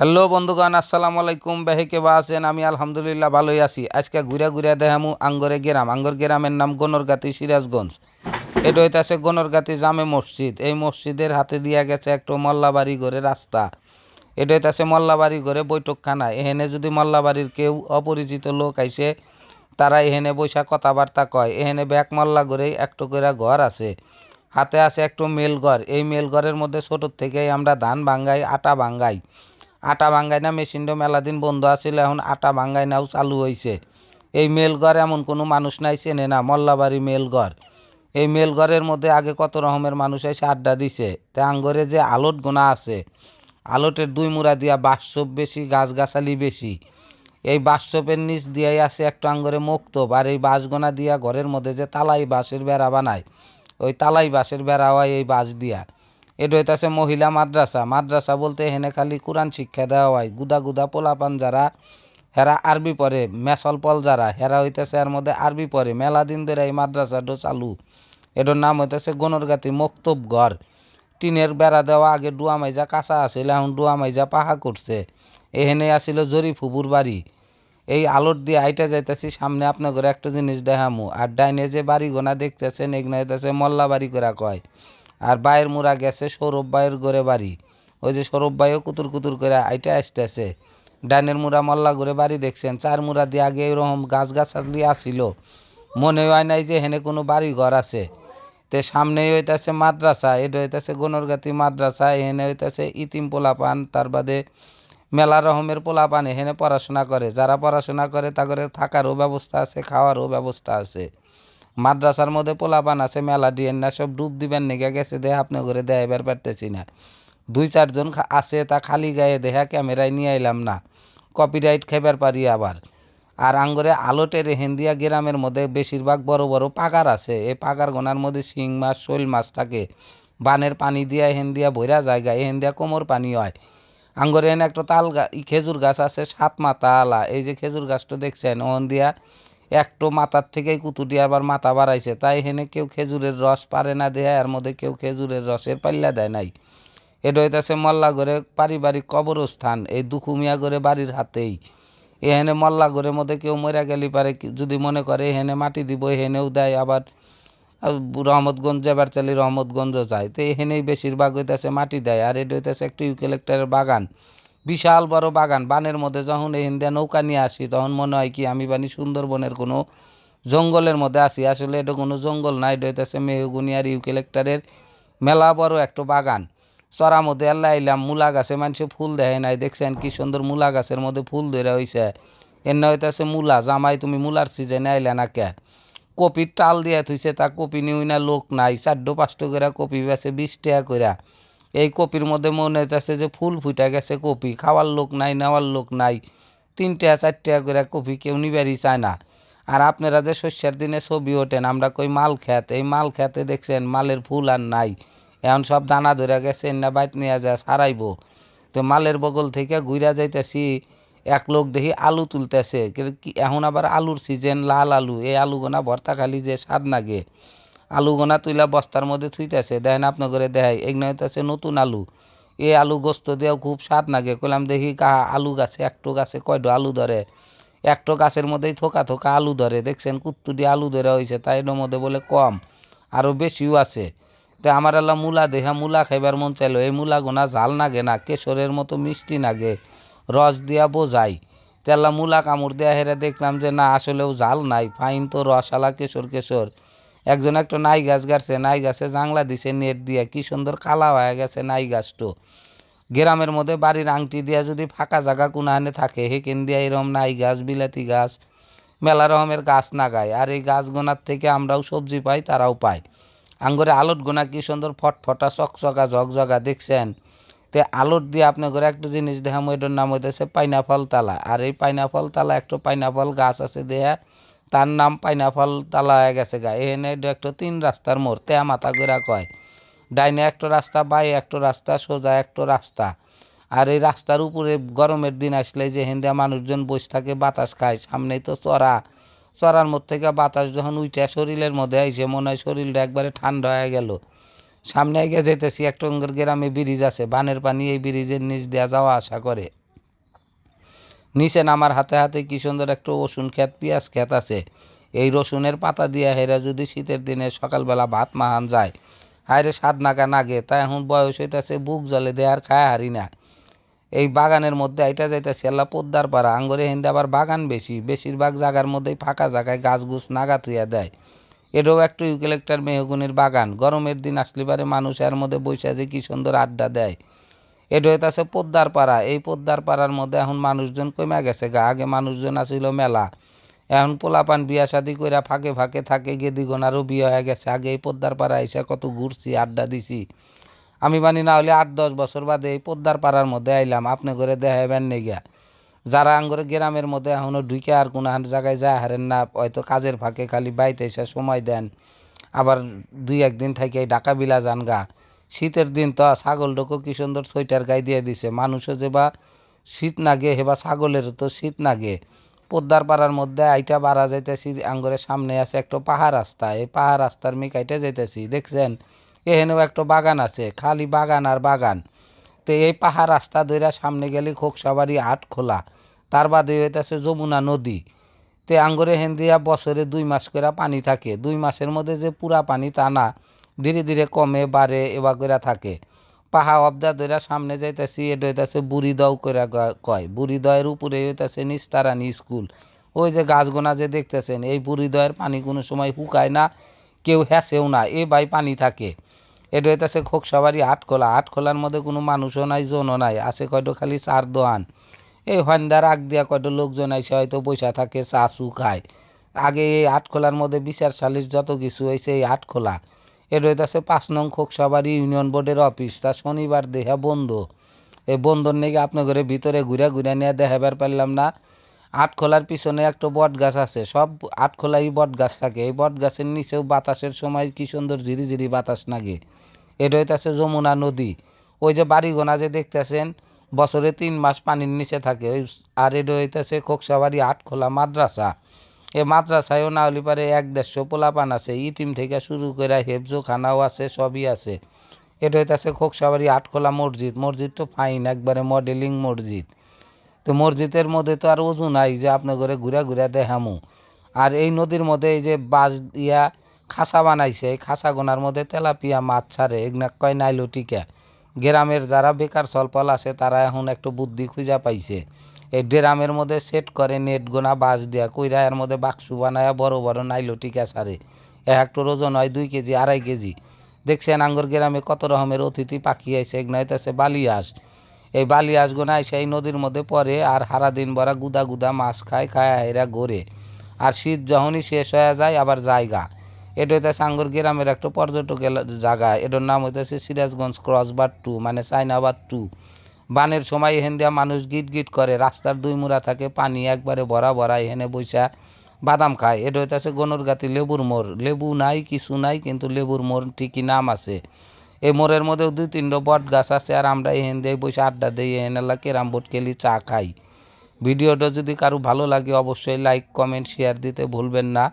Hello বন্ধুগণ, আসসালামু আলাইকুম। বেহেকে বা আছেন? আমি আলহামদুলিল্লাহ ভালোই আছি। আজকে ঘুরে ঘুরে দেখামু আঙ্গরে গ্রাম। আঙ্গর গ্রামের নাম গনরগাতি সিরাজগঞ্জ। এটা হইতাছে গনরগাতি জামে মসজিদ। এই মসজিদের হাতে দিয়া গেছে একটু মল্লাবাড়ি ঘরে রাস্তা। এটা হইতে আছে মল্লাবাড়ি ঘরে বৈঠকখানা। এহেনে যদি মল্লাবাড়ির কেউ অপরিচিত লোক আইসে, তারা এহেনে বৈশা কথাবার্তা কয়। এহেনে ব্যাক মল্লা ঘরেই একটু করে ঘর আছে। হাতে আছে একটু মেল ঘর এই মেল ঘরের মধ্যে ছোটোর থেকেই আমরা ধান ভাঙ্গাই আটা ভাঙ্গাই আটা ভাঙ্গাই না মেশিনটা মেলা দিন বন্ধ আছিল, এখন আটা ভাঙ্গাই নাও চালু হয়েছে এই মেলঘর এমন কোনো মানুষ নাই, চেনে না, মল্লাবাড়ি মেলঘর। এই মেলঘরের মধ্যে আগে কত রকমের মানুষ এসে আড্ডা দিছে, তে আঙ্গরে যে আলোট গোনা আছে। আলোটের দুই মুড়া দিয়া বাঁশসপ বেশি, গাছগাছালি বেশি। এই বাঁশসপের নিচ দিয়াই আছে একটু আঙ্গরে মুক্তব আর এই বাঁশগোনা দিয়া ঘরের মধ্যে যে তালাই বাঁশের বেড়া বানায়, ওই তালাই বাঁশের বেড়া হয় এই বাঁশ দিয়া। এটা হইতাছে মহিলা মাদ্রাসা। মাদ্রাসা বলতে এখানে খালি কোরআন শিক্ষা দেওয়া হয়। গুদা গুদা পোলাপান যারা, হেরা আরবি পড়ে, মেসল পল যারা, হেরা হইতেছে এর মধ্যে আরবি পড়ে। মেলা দিন ধরে এই মাদ্রাসাটো চালু। এটার নাম হইতেছে গনরগাতি মক্তব ঘর টিনের বেড়া দেওয়া আগে ডুয়া মাইজা কাঁচা আছিল, এখন ডুয়া মাইজা পাহা করছে। এখানে আসিল জরি ফুবুর বাড়ি। এই আলোর দিয়ে আইটা যাইতেছি, সামনে আপনার ঘরে একটা জিনিস দেখামু। আর ডাইনে যে বাড়ি গোনা দেখতেছেন এগুলো হইতেছে মল্লা বাড়ি করে কয়। আর বাইয়ের মুড়া গেছে সৌরভ ভাইয়ের ঘরে বাড়ি। ওই যে সৌরভ বাইও কুতুর কুতুর করে আইটা আসতেছে। ডাইনের মুড়া মল্লা ঘুরে বাড়ি দেখছেন। চার মুড়া দিয়ে আগে এরকম গাছ গাছালি আসিল। মনে হয় নাই যে হেনে কোনো বাড়ি ঘর আছে। তে সামনেই হইতাছে মাদ্রাসা এটা হইতাছে গনরগাতি মাদ্রাসা, এখানে হইতাছে ইতিম পোলাপান, তার বাদে মেলা রকমের পোলাপান এখানে পড়াশোনা করে। যারা পড়াশোনা করে তাদের থাকারও ব্যবস্থা আছে, খাওয়ারও ব্যবস্থা আছে। মাদ্রাসার মধ্যে পোলাপান আছে, মেলা দিয়েন না, সব ডুব দিবেন নিগে গেছে দেহ আপনি করে দেয় এবার পারতেছি না। দুই চারজন আছে, তা খালি গায়ে দেহা ক্যামেরায় নিয়ে আইলাম না। কপিরাইট খেবার পারি আবার। আর আঙ্গরে আলোটের হেন্দিয়া গ্রামের মধ্যে বেশিরভাগ বড় বড় পাগার আছে। এই পাগার গোনার মধ্যে শিং মাছ, শৈল মাছ থাকে। বানের পানি দিয়া হেন্দিয়া ভৈরা জায়গা হেন্দিয়া কোমর পানি হয়। আঙ্গরে একটা তাল খেজুর গাছ আছে, সাত মাথা আলা। এই যে খেজুর গাছটা দেখছেন ওন দিয়া একটু মাথার থেকেই কুতুটি আবার মাথা বাড়াইছে। তাই হেনে কেউ খেজুরের রস পারে না দেয় এর মধ্যে কেউ খেজুরের রসের পাল্লা দেয় নাই। এটা হইতাছে মল্লা ঘরে পারিবারিক কবরস্থান, এই দুখুমিয়া ঘরে বাড়ির হাতেই। এখানে মল্লা ঘরের মধ্যে কেউ মরা গেলি পারে যদি মনে করে এখানে মাটি দিব এখানেও দেয় আবার রহমতগঞ্জ যাবার চালি রহমতগঞ্জ যায়। তো এখানেই বেশিরভাগ হইতেছে মাটি দেয়, আর এটা হইতেছে একটু ইউক্যালেক্টারের বাগান। বিশাল বড় বাগান। বানের মধ্যে যখন এই দিয়ে নৌকা নিয়ে আসি, তখন মনে হয় কি, আমি বানি সুন্দরবনের কোনো জঙ্গলের মধ্যে আসি আসলে এটা কোনো জঙ্গল না, এটা হইতেছে মেহগুনি আর ইউক্যালেক্টারের মেলা বড় একটা বাগান। চড়া মধ্যে আল্লাহ আইলাম, মূলা গাছে মানুষে ফুল দেয় নাই। দেখছেন কি সুন্দর মূলা গাছের মধ্যে ফুল ধরে হইছে। এনে হইতেছে মূলা। জামাই, তুমি মূলার সিজনে আইলা না কে? কপির টাল দিয়া থুইছে, তা কপি নিউই না লোক নাই। চারশো পাঁচটো করে কপি বেছে বিশ টাকা করে এই কপির মধ্যে মনে হইতেছে যে ফুল ফুইটা গেছে কপি, খাওয়ার লোক নাই, নেওয়ার লোক নাই, তিনটা, চারটা করে কপি কেউ নিবারই চায় না। আর আপনারা যে শস্যের দিনে ছবি ওঠেন, আমরা কই মাল খেত, এই মাল খেতে দেখছেন মালের ফুল আর নাই। এখন সব দানা ধরে গেছে না বাইত নিয়ে যায়, সারাইব। তো মালের বগল থেকে ঘুরা যাইতেছি, এক লোক দেখি আলু তুলতেছে এখন আবার আলুর সিজন লাল আলু, এই আলু গোনা ভর্তা খালি যে স্বাদ নাগে। আলু গোনা তুইলা বস্তার মধ্যে থুইতেছে, দেখেন আপনার করে দেখাই এগুলো হইতেছে নতুন আলু। এই আলু গোস্ত দিয়েও খুব স্বাদ নাগে, কইলাম দেখি কা আলু গাছে, একটো গাছে কয়টো আলু ধরে? একটো গাছের মধ্যেই থোকা থোকা আলু ধরে, দেখছেন কুত্তুটি আলু ধরে হয়েছে তাই এর মধ্যে বলে কম আরও বেশিও আছে। তো আমার আল্লাহ মূলা দেহা, মূলা খাইবার মন চাইলো, এই মূলা গোনা ঝাল নাগে না, কেশরের মতো মিষ্টি নাগে, রস দিয়া বোঝাই। তেল্লা মূলা কামড় দেয়া হেরে দেখলাম যে না, আসলেও ঝাল নাই, ফাইন তো রসালা কেশর কেশর। একজন একটা নাই গাছ গাড়ছে, নাই গাছে জাংলা দিছে, নেট দিয়া, কি সুন্দর কালা হয়ে গেছে নাই গাছটো। গ্রামের মধ্যে বাড়ির আংটি দিয়া যদি ফাঁকা জায়গা কোনাহানে থাকে হেকেন দিয়া এরকম নাই গাছ, বিলাতি গাছ, মেলা রকমের গাছ নাগায় আর এই গাছ গোনার থেকে আমরাও সবজি পাই, তারাও পায়। আঙ্গরে আলোট গোনা কি সুন্দর ফটফটা, চকচকা, ঝকঝকা, দেখছেন? তে আলোট দিয়ে আপনার ঘরে একটা জিনিস দেখাম, এটার নাম হইতেছে পাইনাফল তালা। আর এই পাইনাফল তালা, একটা পাইনাফল গাছ আছে দেয়া তার নাম পাইনাফল তালা হয়ে গেছে গা। এটা একটা তিন রাস্তার মোড়, তেয়া মাথা গোরা কয়। ডাইনে একটা রাস্তা বাই একটা রাস্তা, সোজা একটা রাস্তা। আর এই রাস্তার উপরে গরমের দিন আসলে যে হিন্দা মানুষজন বসে থাকে, বাতাস খায়, সামনেই তো চড়া। চড়ার মধ্যে থেকে বাতাস যখন উইটা শরীরের মধ্যে আইসে, মনে হয় শরীরটা একবারে ঠান্ডা হয়ে গেল। সামনে এগিয়ে যেতেছি একটা গ্রামে ব্রিজ আছে, বানের পানি এই ব্রিজের নিচ দেওয়া যাওয়া আশা করে। নিচে আমার হাতে হাতে কি সুন্দর একটা রসুন ক্ষেত, পেঁয়াজ ক্ষেত আছে। এই রসুনের পাতা দিয়ে হেরা যদি শীতের দিনে সকালবেলা ভাত মাহান যায় হায়রে স্বাদ নাগা নাগে তাই এখন বয়স হইতাছে, বুক জলে দেয় আর খায় হারি না। এই বাগানের মধ্যে আইটা যাইতেছে, আল্লাহ পদ্মার পাড়া, আঙ্গরে হিন্দে আবার বাগান বেশি, বেশিরভাগ জায়গার মধ্যেই ফাঁকা জায়গায় গাছ গুছ নাগা থুইয়া দেয়। এটাও একটু ইউকেলেক্টার মেহগুনির বাগান, গরমের দিন আসলে পারে মানুষ এর মধ্যে বৈশা যে কি সুন্দর আড্ডা দেয়। এটা হইতাছে পদ্মার পাড়া। এই পদ্মার পাড়ার মধ্যে এখন মানুষজন কমে গেছে গা। আগে মানুষজন আসিল মেলা। এখন পোলাপান বিয়া শাদি কইরা ফাঁকে ফাঁকে থাকে গেদিগোনারও বিয়ে হয়ে গেছে। আগে এই পদ্মার পাড়া এসে কত ঘুরছি, আড্ডা দিছি। আমি মানি না হলে আট, দশ বছর বাদে এই পদ্মার পাড়ার মধ্যে আইলাম, আপনি করে দেখাবেন নে গিয়া। যারা আঙ্গরে গ্রামের মধ্যে এখনও ঢুকে আর কোনো জায়গায় যায় হারেন না, হয়তো কাজের ফাঁকে খালি বাইতে এসে সময় দেন। আবার দুই, একদিন থেকে ঢাকা বিলা যান গা শীতের দিন তো ছাগল ডোকো কি সুন্দর সোয়েটার গায়ে দিয়ে দিছে। মানুষও যে বা শীত নাগে হেবা ছাগলের তো শীত নাগে। পদ্মার পাড়ার মধ্যে আইটা বাড়া যাইতেছি, আঙ্গরের সামনে আছে একটা পাহাড় রাস্তা। এই পাহাড় রাস্তার মিকাইতে যাইতেছি, দেখছেন? এখানেও একটা বাগান আছে, খালি বাগান আর বাগান। তো এই পাহাড় রাস্তা ধইরা সামনে গেলে খোকসাবাড়ি হাট খোলা। তার বাদে হইতেছে যমুনা নদী। তে আঙ্গরে হেন্দিয়া বছরে দুই মাস করে পানি থাকে। দুই মাসের মধ্যে যে পুরা পানি তা না। ধীরে ধীরে কমে, বাড়ে, এবার করে থাকে। পাহা অবদা ধইরা সামনে যাইতেছি এটা হইতেছে বুড়ি দও করে কয়, বুড়ি দয়ের উপরে হইতেছে নিস্তারানি স্কুল। ওই যে গাছগোনা যে দেখতেছেন, এই বুড়ি দয়ের পানি কোনো সময় শুকায় না, কেউ হেসেও না, এ বাই পানি থাকে। এটা হইতেছে খোকসাবাড়ি আটখোলা, আটখোলার মধ্যে কোনো মানুষও নাই, জনও নাই, আছে কয়টো খালি চার দোয়ান এই হন্দার আগ দিয়া কয়টো লোকজন আইসে হয়তো বৈশা থাকে চা চু খায়। আগে এই আটখোলার মধ্যে বিচার সালিশ যত কিছু হয়েছে এই আটখোলা। এটা হইতেছে পাঁচ নং খোকসাবাড়ি ইউনিয়ন বোর্ডের অফিস। তা শনিবার দেহা বন্ধ। এই বন্ধর নাকি আপনার ঘরে ভিতরে ঘুরে ঘুরে নিয়ে দেখাবার পারলাম না। আটখোলার পিছনে একটা বট গাছ আছে। সব আটখোলাই বট গাছ থাকে। এই বট গাছের নিচেও বাতাসের সময় কি সুন্দর ঝিরি ঝিরি বাতাস লাগে এটা হইতেছে যমুনা নদী। ওই যে বাড়িগোনা যে দেখতেছেন, বছরে তিন মাস পানির নিচে থাকে। ওই আর এটা হইতেছে খোকসাবাড়ি আটখোলা মাদ্রাসা। এই মাদ্রাসায়ও না হলে পারে এক দেড়শো পোলাপান আছে, ইতিম থেকে শুরু করে হেফজো খানাও আছে, সবই আছে। এটা হইতেছে খোকসাবাড়ি আটখোলা মসজিদ। মসজিদ তো ফাইন, একবারে মডেলিং মসজিদ। তো মসজিদের মধ্যে তো আর ওজু নাই যে আপনার ঘরে ঘুরে ঘুরে দেখামু। আর এই নদীর মধ্যে এই যে বাঁশ দিয়া খাসা বানাইছে, এই খাসা গোনার মধ্যে তেলাপিয়া মাছ ছাড়ে এগুলা কয় নাইলো টিকা। গ্রামের যারা বেকার সলপল আছে তারা এখন একটু বুদ্ধি খুঁজা পাইছে। এই ড্রামের মধ্যে সেট করে নেট গোনা, বাঁশ দিয়া কইরা এর মধ্যে বাক্সু বানায়া বড় বড় নাইলো টিকা ছাড়ে এক ওজন হয় দুই কেজি, আড়াই কেজি। দেখছেন আঙ্গর গ্রামে কত রকমের অতিথি পাখি আইছে এগুলো হইতেছে বালিয়াস। এই বালিয়াস গোনা আইসে এই নদীর মধ্যে পড়ে আর সারা দিন ভরা গুদা গুদা মাছ খায় খায় এরা ঘোরে। আর শীত যখনই শেষ হয়ে যায়, আবার জায়গা। এটা হইতেছে আঙ্গুর গ্রামের একটা পর্যটক এলা- জায়গা। এটার নাম হইতেছে সিরাজগঞ্জ ক্রসবার টু মানে চাইনাবাদ টু বানের সময় এখান দিয়া মানুষ গিট গিট করে, রাস্তার দুই মুড়া থাকে, পানি একবারে ভরা ভরা এখানে বৈশা বাদাম খায়। এটা হইতেছে গনুরগাতি লেবুর মোর লেবু নাই, কিছু নাই, কিন্তু লেবুর মোড় ঠিকই নাম আছে। এই মোড়ের মধ্যেও দুই তিনটা বট গাছ আছে, আর আমরা এহেন দিয়ে বসে আড্ডা দিই এখানে কেরাম বোট খেলি চা খাই। ভিডিওটা যদি কারও ভালো লাগে, অবশ্যই লাইক, কমেন্ট, শেয়ার দিতে ভুলবেন না।